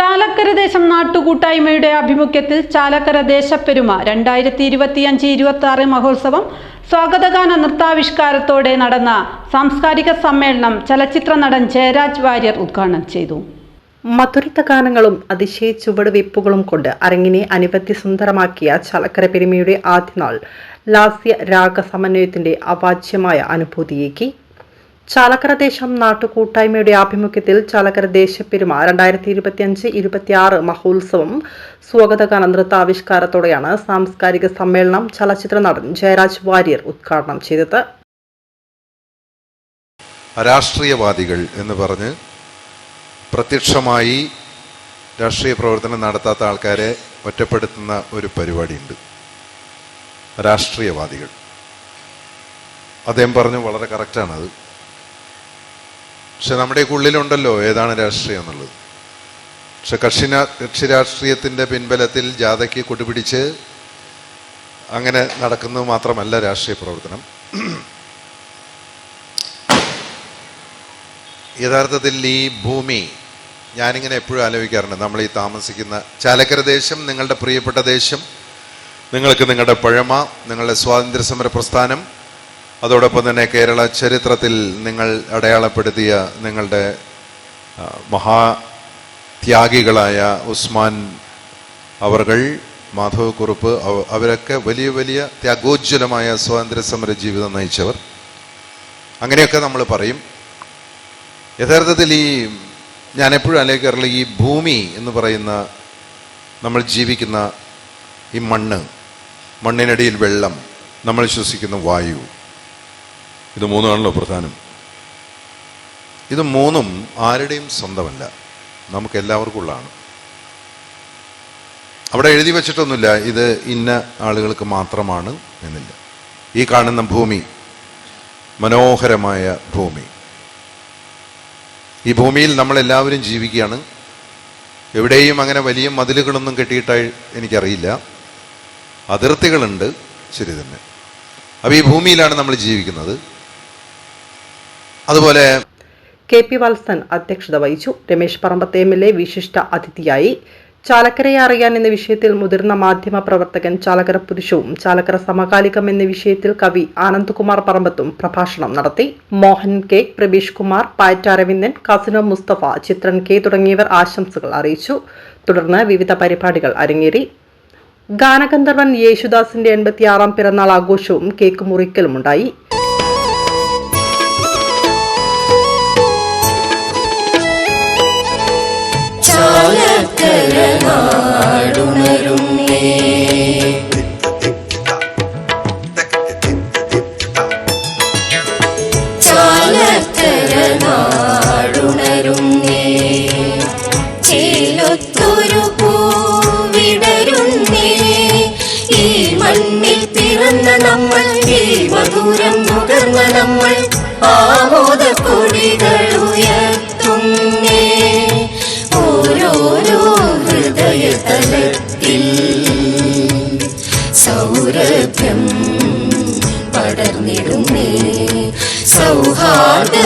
ചാലക്കര ദേശം നാട്ടുകൂട്ടായ്മയുടെ ആഭിമുഖ്യത്തിൽ ചാലക്കര ദേശപ്പെരുമ രണ്ടായിരത്തി ഇരുപത്തിയഞ്ച് ഇരുപത്തി ആറ് മഹോത്സവം സ്വാഗതഗാന നൃത്താവിഷ്കാരത്തോടെ നടന്ന സാംസ്കാരിക സമ്മേളനം ചലച്ചിത്ര നടൻ ജയരാജ് വാര്യർ ഉദ്ഘാടനം ചെയ്തു. മധുരിത ഗാനങ്ങളും അതിശയ ചുവടുവയ്പ്പുകളും കൊണ്ട് അരങ്ങിനെ അനിപത്തി സുന്ദരമാക്കിയ ചലക്കര പെരുമയുടെ ആദ്യനാൾ ലാസ്യ രാഗ സമന്വയത്തിന്റെ അവാച്യമായ അനുഭൂതിയേക്ക് ചാലക്കര ദേശം നാട്ടുകൂട്ടായ്മയുടെ ആഭിമുഖ്യത്തിൽ ചാലക്കര ദേശപ്പെരുമ രണ്ടായിരത്തി ഇരുപത്തിയഞ്ച് ഇരുപത്തിയാറ് മഹോത്സവം സ്വാഗതഗാന നൃത്താവിഷ്കാരത്തോടെയാണ് സാംസ്കാരിക സമ്മേളനം ചലച്ചിത്ര നടൻ ജയരാജ് വാര്യർ ഉദ്ഘാടനം ചെയ്തത്. രാഷ്ട്രീയവാദികൾ എന്ന് പറഞ്ഞ് പ്രത്യക്ഷമായി രാഷ്ട്രീയ പ്രവർത്തനം നടത്താത്ത ആൾക്കാരെ ഒറ്റപ്പെടുത്തുന്ന ഒരു പരിപാടിയുണ്ട്. രാഷ്ട്രീയവാദികൾ. അദ്ദേഹം പറഞ്ഞു വളരെ കറക്റ്റാണത് പക്ഷെ നമ്മുടെ ഉള്ളിലുണ്ടല്ലോ ഏതാണ് രാഷ്ട്രീയം എന്നുള്ളത്. പക്ഷെ കക്ഷി കക്ഷി രാഷ്ട്രീയത്തിന്റെ പിൻബലത്തിൽ ജാഥയ്ക്ക് കൊടുപിടിച്ച് അങ്ങനെ നടക്കുന്നത് മാത്രമല്ല രാഷ്ട്രീയ പ്രവർത്തനം. യഥാർത്ഥത്തിൽ ഈ ഭൂമി ഞാനിങ്ങനെ എപ്പോഴും ആലോചിക്കാറുണ്ട്. നമ്മൾ ഈ താമസിക്കുന്ന ചാലക്കര ദേശം നിങ്ങളുടെ പ്രിയപ്പെട്ട ദേശം നിങ്ങൾക്ക് നിങ്ങളുടെ പഴമ നിങ്ങളുടെ സ്വാതന്ത്ര്യ സമര പ്രസ്ഥാനം അതോടൊപ്പം തന്നെ കേരള ചരിത്രത്തിൽ നിങ്ങൾ അടയാളപ്പെടുത്തിയ നിങ്ങളുടെ മഹാ മഹാത്യാഗികളായ ഉസ്മാൻ അവർകൾ മാധവക്കുറുപ്പ് അവ- അവരൊക്കെ വലിയ വലിയ ത്യാഗോജ്വലമായ സ്വാതന്ത്ര്യ സമര ജീവിതം നയിച്ചവർ. അങ്ങനെയൊക്കെ നമ്മൾ പറയും. യഥാർത്ഥത്തിൽ ഈ ഞാൻ എപ്പോഴും ആലോചിക്കാറില്ല ഈ ഭൂമി എന്ന് പറയുന്ന നമ്മൾ ജീവിക്കുന്ന ഈ മണ്ണ് മണ്ണിനടിയിൽ വെള്ളം നമ്മൾ ശ്വസിക്കുന്ന വായു ഇത് മൂന്നാണല്ലോ പ്രധാനം. ഇത് മൂന്നും ആരുടെയും സ്വന്തമല്ല. നമുക്ക് എല്ലാവർക്കും ഉള്ളതാണ് അവിടെ എഴുതി വച്ചിട്ടൊന്നുമില്ല ഇത് ഇന്ന ആളുകൾക്ക് മാത്രമാണ് എന്നില്ല. ഈ കാണുന്ന ഭൂമി മനോഹരമായ ഭൂമി. ഈ ഭൂമിയിൽ നമ്മളെല്ലാവരും ജീവിക്കുകയാണ്. എവിടെയും അങ്ങനെ വലിയ മതിലുകളൊന്നും കെട്ടിയിട്ടായി എനിക്കറിയില്ല. അതിർത്തികളുണ്ട് ശരി തന്നെ. അപ്പോൾ ഈ ഭൂമിയിലാണ് നമ്മൾ ജീവിക്കുന്നത്. അതുപോലെ കെ പി വത്സൻ അധ്യക്ഷത വഹിച്ചു. Ramesh Parambath M L A വിശിഷ്ട അതിഥിയായി. ചാലക്കരയെ അറിയാൻ എന്ന വിഷയത്തിൽ മുതിർന്ന മാധ്യമ പ്രവർത്തകൻ ചാലക്കര പുരുഷവും ചാലക്കര സമകാലികം എന്ന വിഷയത്തിൽ കവി ആനന്ദ്കുമാർ പറമ്പത്തും പ്രഭാഷണം നടത്തി. മോഹൻ കെ പ്രബീഷ് കുമാർ പായറ്റ അരവിന്ദൻ കസിനോ മുസ്തഫ ചിത്രൻ കെ തുടങ്ങിയവർ ആശംസകൾ അറിയിച്ചു. തുടർന്ന് വിവിധ പരിപാടികൾ അരങ്ങേറി. ഗാനഗന്ധർവൻ യേശുദാസിന്റെ എൺപത്തിയാറാം പിറന്നാൾ ആഘോഷവും കേക്ക് മുറിക്കലുമുണ്ടായി നമ്മൾ ഈ മധുരം നുകർന്ന നമ്മൾ ആമോദ കൊടികൾ ഉയർത്തുന്നേ. ഓരോരോ ഹൃദയതലത്തിൽ സൗരഭ്യം പടർന്നിടുന്നേ. സൗഹാർദ്ദ